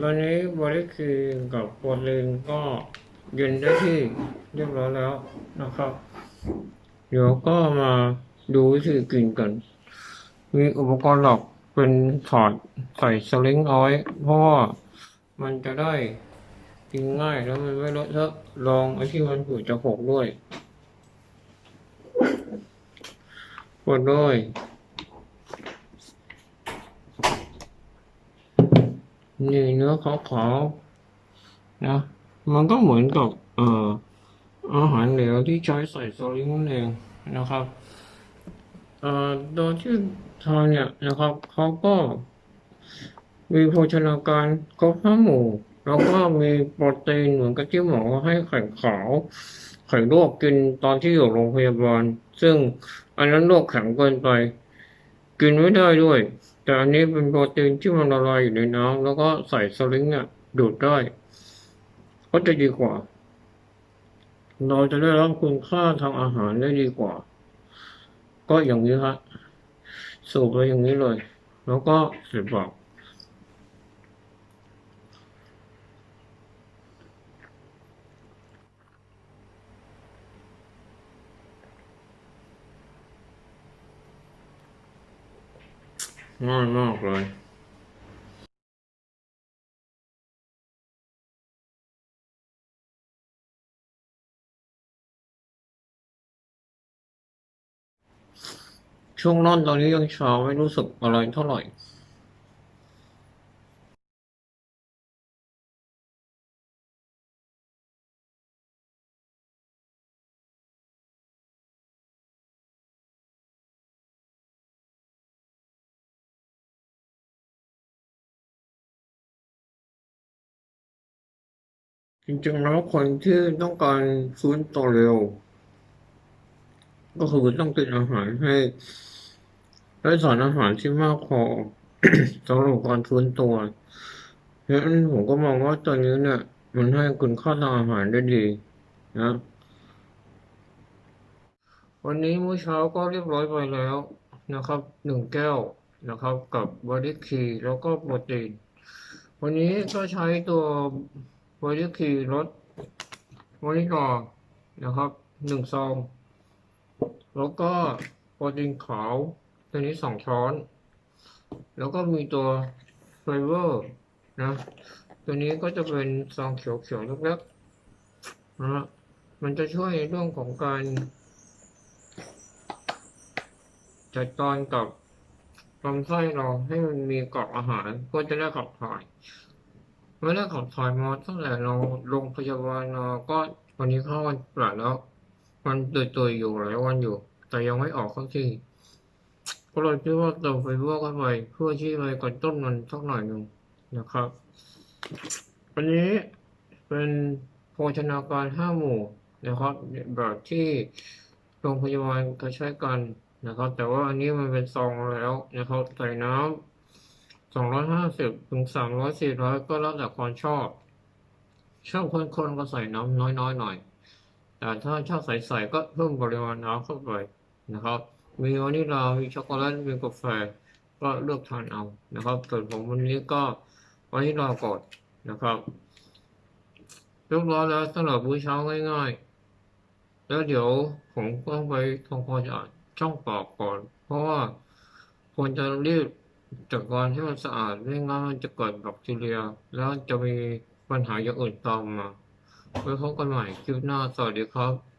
ตอนนี้บริคีกับโปรตีนก็เย็นได้ที่เรียบร้อยแล้วนะครับ เดี๋ยวก็มาดูวิธีกินกัน มีอุปกรณ์หลักเป็นถอดใส่สลิงเอาไว้เพราะว่ามันจะได้กินง่ายแล้วมันไม่เลอะเทอะลองไอ้ที่มันอยู่จะหกด้วยกดด้วย นี่เนื้อขาวๆนะ มันก็เหมือนกับเอ่ออาหารเหลวที่ใช้ใส่สลิงนั่นเองนะครับเอ่อโดยที่ทานเนี่ยนะครับเขาก็มีโภชนาการครบห้าหมู่ แล้วก็มีโปรตีนเหมือนกับที่หมอให้ไข่ขาว ไข่ลวกกินตอนที่อยู่โรงพยาบาล ซึ่งอันนั้นลวกแข็งเกินไป กินไม่ได้ด้วย แต่อันนี้เป็นโปรตีนที่มันละลายอยู่ในน้ำแล้วก็ใส่สลิงเนี่ยดูดได้ ก็จะดีกว่า เราจะได้รับคุณค่าทางอาหารได้ดีกว่า ก็อย่างนี้ฮะสูบไปอย่างนี้เลย แล้วก็เสร็จบอก ง่ายมากเลยช่วงนอนตอนนี้ยังเช้าไม่รู้สึกอะไรเท่าไหร่ จริงๆแล้วคนที่ต้องการฟื้นตัวเร็ว ก็คือต้องกินอาหารให้ได้สารอาหารที่มากพอสำหรับการฟื้นตัวเพราะฉะนั้นผมก็มองว่าตัวนี้เนี่ย มันให้คุณค่าทางอาหารได้ดีนะ วันนี้มื้อเช้าก็เรียบร้อยไปแล้วนะครับหนึ่งแก้วนะครับกับบอดี้คีแล้วก็โปรตีน วันนี้ก็ใช้ตัว บอดี้คีลดมอนิกอนะครับหนึ่งซอง แล้วก็โปรตีนขาวตัวนี้สองช้อน แล้วก็มีตัวไฟเบอร์นะ ตัวนี้ก็จะเป็นซองเขียวๆเล็กๆนะมันจะช่วยเรื่องของการ จัดการกับลำไส้เราให้มันมีกรดอาหารก็จะได้ขับถ่าย ไม่ได้ขับถ่ายมาตั้งแต่เราโรงพยาบาลมาก็วันนี้เข้าวันแปดแล้วมันตุยๆอยู่หลายวันอยู่ แต่ยังไม่ออกสักทีก็เลยคิดว่าเติมไฟเบอร์เข้าไปเพื่อที่ไปกระตุ้นมันสักหน่อยหนึ่งนะครับ วันนี้เป็นโภชนาการห้าหมู่นะครับแบบที่โรงพยาบาลเขาใช้กันนะครับ แต่ว่าอันนี้มันเป็นซองแล้วนะครับใส่น้ำ สองร้อยห้าสิบถึงสามร้อยสี่ร้อยก็แล้วแต่ความชอบ ชอบคนๆก็ใส่น้ำน้อยๆหน่อย แต่ถ้าชอบใส่ๆก็เพิ่มปริมาณน้ำเข้าไปนะครับ มีวานิลลา มีช็อกโกแลต มีกาแฟ ก็เลือกทานเอานะครับ ส่วนผมวันนี้ก็วานิลาก่อนนะครับเรียบร้อยแล้วสำหรับมื้อเช้าง่ายๆ แล้วเดี๋ยวผมก็ไปทำความสะอาดช่องปากก่อน เพราะว่าควรจะรีบ จัดการให้มันสะอาดไม่งั้นมันจะเกิดแบคทีเรีย แล้วจะมีปัญหาอย่างอื่นตามมาไว้พบกันใหม่คลิปหน้า สวัสดีครับ